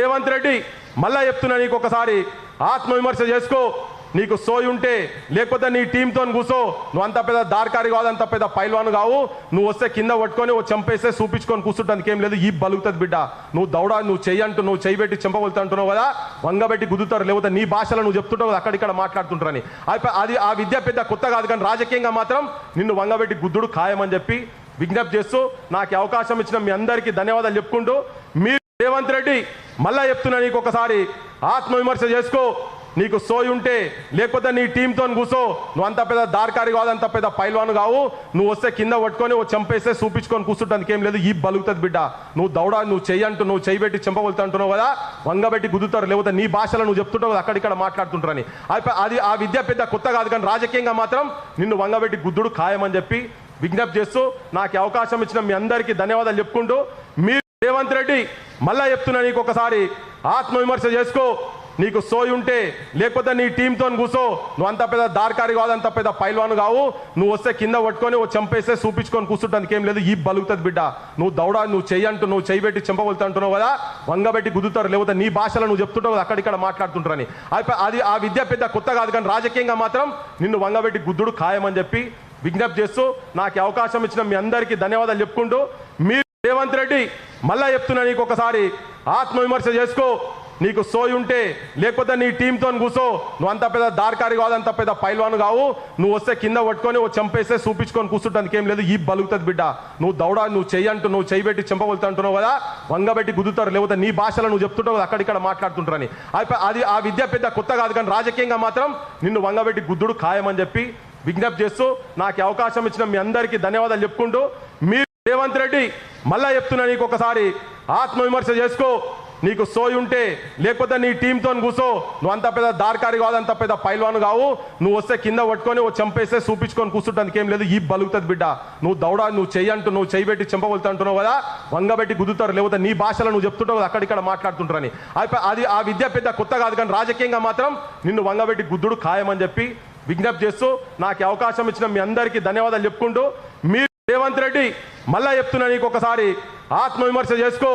రేవంత్ రెడ్డి మళ్ళా చెప్తున్నా నీకు ఒకసారి. ఆత్మవిమర్శ చేసుకో. నీకు సోయి ఉంటే లేకపోతే నీ టీంతో కూసో. నువ్వు అంత పెద్ద దార్కారి కాదు అంత పెద్ద పైల్వాను కావు. నువ్వు వస్తే కింద పట్టుకొని ఓ చంపేస్తే చూపించుకొని కూర్చుంటానికి ఏం లేదు ఈ బలుగుతుంది బిడ్డ. నువ్వు దౌడ నువ్వు చెయ్యి అంటూ నువ్వు చెయ్యి పెట్టి చెంపగలుగుతా అంటున్నావు కదా వంగబెట్టి గుద్దుతారు లేకపోతే నీ భాషలో నువ్వు చెప్తుంటావు కదా అక్కడిక్కడ మాట్లాడుతుంటారని. అది ఆ విద్య పెద్ద కొత్త కాదు కానీ రాజకీయంగా మాత్రం నిన్ను వంగబెట్టి గుద్దుడు ఖాయమని చెప్పి విజ్ఞప్తి చేస్తూ నాకు అవకాశం ఇచ్చిన మీ అందరికీ ధన్యవాదాలు చెప్పుకుంటూ మీరు రేవంత్ రెడ్డి మళ్ళా చెప్తున్నా నీకు ఒకసారి. ఆత్మవిమర్శ చేసుకో. నీకు సోయి ఉంటే లేకపోతే నీ టీంతో కూర్చో నువ్వు అంత పెద్ద దార్కారి కాదు అంత పెద్ద పైల్వాను కావు. నువ్వు వస్తే కింద పట్టుకొని ఓ చంపేస్తే చూపించుకొని కూర్చుంటానికి ఏం లేదు ఈ బలుగుతుంది బిడ్డ. నువ్వు దౌడ నువ్వు చెయ్యి అంటూ నువ్వు చెయ్యి పెట్టి చెంపగలుగుతా అంటున్నావు కదా వంగబెట్టి గుద్దుతారు లేకపోతే నీ భాషలో నువ్వు చెప్తుంటావు కదా అక్కడిక్కడ మాట్లాడుతుంటారని. అది అది ఆ విద్య పెద్ద కొత్త కాదు కానీ రాజకీయంగా మాత్రం నిన్ను వంగబెట్టి గుద్దుడు ఖాయమని చెప్పి విజ్ఞప్తి చేస్తూ నాకు అవకాశం ఇచ్చిన మీ అందరికీ ధన్యవాదాలు చెప్పుకుంటూ మీరు రేవంత్ రెడ్డి మళ్ళా చెప్తున్నా నీకు ఒకసారి. ఆత్మవిమర్శ చేసుకో. నీకు సోయి ఉంటే లేకపోతే నీ టీంతో కూసో. నువ్వు అంత పెద్ద దార్కారి కాదు అంత పెద్ద పైల్వాన్ కావు. నువ్వు వస్తే కింద పట్టుకొని ఓ చంపేస్తే చూపించుకొని కూర్చుంటానికి ఏం లేదు ఈ బలుగుతుంది బిడ్డ. నువ్వు దౌడా నువ్వు చెయ్యి నువ్వు చేయబెట్టి పెట్టి అంటున్నావు కదా వంగబెట్టి గుద్దుతారు లేకపోతే నీ భాషలో నువ్వు చెప్తుంటావు కదా అక్కడిక్కడ మాట్లాడుతుంటారని. అది అది ఆ విద్య పెద్ద కొత్త కాదు కానీ రాజకీయంగా మాత్రం నిన్ను వంగబెట్టి గుద్దుడు ఖాయమని చెప్పి విజ్ఞప్తి చేస్తూ నాకు అవకాశం ఇచ్చిన మీ అందరికీ ధన్యవాదాలు చెప్పుకుంటూ మీరు రేవంత్ రెడ్డి మళ్ళా చెప్తున్నా నీకు ఒకసారి ఆత్మవిమర్శ చేసుకో. నీకు సోయి ఉంటే లేకపోతే నీ టీంతో కూసో. నువ్వు అంత పెద్ద దార్కారి కాదు అంత పెద్ద పైల్వాను కావు. నువ్వు వస్తే కింద పట్టుకొని ఓ చంపేస్తే చూపించుకొని కూర్చుంటానికి ఏం లేదు ఈ బలుగుతుంది బిడ్డ. నువ్వు దౌడా నువ్వు చెయ్యంటు నువ్వు చెయ్యి పెట్టి అంటున్నావు కదా వంగబెట్టి గుద్దుతారు. లేకపోతే నీ భాషలో నువ్వు చెప్తుంటావు అక్కడిక్కడ మాట్లాడుతుంటారని. అది అది ఆ విద్య పెద్ద కొత్త కాదు కానీ రాజకీయంగా మాత్రం నిన్ను వంగబెట్టి గుద్దుడు ఖాయమని చెప్పి విజ్ఞప్తి చేస్తూ నాకు అవకాశం ఇచ్చిన మీ అందరికీ ధన్యవాదాలు చెప్పుకుంటూ మీరు రేవంత్ రెడ్డి మళ్ళా చెప్తున్నా నీకు ఒకసారి. ఆత్మవిమర్శ చేసుకో. నీకు సోయి ఉంటే లేకపోతే నీ టీంతో కూసో. నువ్వు అంత పెద్ద దార్కారి కాదు అంత పెద్ద పైల్వాను కావు. నువ్వు వస్తే కింద పట్టుకొని ఓ చంపేస్తే చూపించుకొని కూర్చుంటానికి ఏం లేదు ఈ బలుగుతుంది బిడ్డ. నువ్వు దౌడ నువ్వు చెయ్యి అంటూ నువ్వు చెయ్యి పెట్టి చెంపగలుగుతా అంటున్నావు కదా? వంగబెట్టి గుద్దుతారు. లేకపోతే నీ భాషలో నువ్వు చెప్తుంటావు కదా అక్కడిక్కడ మాట్లాడుతుంటారని. అది అది ఆ విద్య పెద్ద కొత్త కాదు కానీ రాజకీయంగా మాత్రం నిన్ను వంగబెట్టి గుద్దుడు ఖాయమని చెప్పి విజ్ఞప్తి చేస్తూ నాకు అవకాశం ఇచ్చిన మీ అందరికీ ధన్యవాదాలు చెప్పుకుంటూ మీరు రేవంత్ రెడ్డి మళ్ళా చెప్తున్నా నీకు ఒకసారి. ఆత్మవిమర్శ చేసుకో.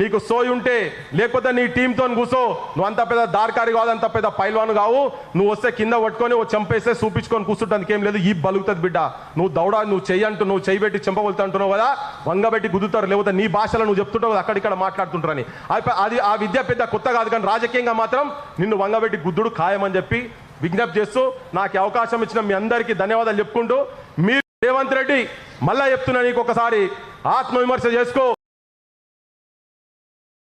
నీకు సోయి ఉంటే లేకపోతే నీ టీంతో కూసో. నువ్వు అంత పెద్ద దార్కారి కాదు అంత పెద్ద పైల్వాను కావు. నువ్వు వస్తే కింద పట్టుకొని ఓ చంపేస్తే చూపించుకొని కూర్చుంటానికి ఏం లేదు ఈ బలుగుతుంది బిడ్డ. నువ్వు దౌడ నువ్వు చెయ్యి అంటూ నువ్వు చెయ్యి పెట్టి చెంపగలుగుతా అంటున్నావు కదా? వంగబెట్టి గుద్దుతారు. లేకపోతే నీ భాషలో నువ్వు చెప్తుంటావు కదా అక్కడిక్కడ మాట్లాడుతుంటారని. అది అది ఆ విద్య పెద్ద కొత్త కాదు కానీ రాజకీయంగా మాత్రం నిన్ను వంగబెట్టి గుద్దుడు ఖాయమని చెప్పి విజ్ఞప్తి చేస్తూ నాకు అవకాశం ఇచ్చిన మీ అందరికీ ధన్యవాదాలు చెప్పుకుంటూ మీరు రేవంత్ రెడ్డి మళ్ళా చెప్తున్నా నీకు ఒకసారి ఆత్మవిమర్శ చేసుకో.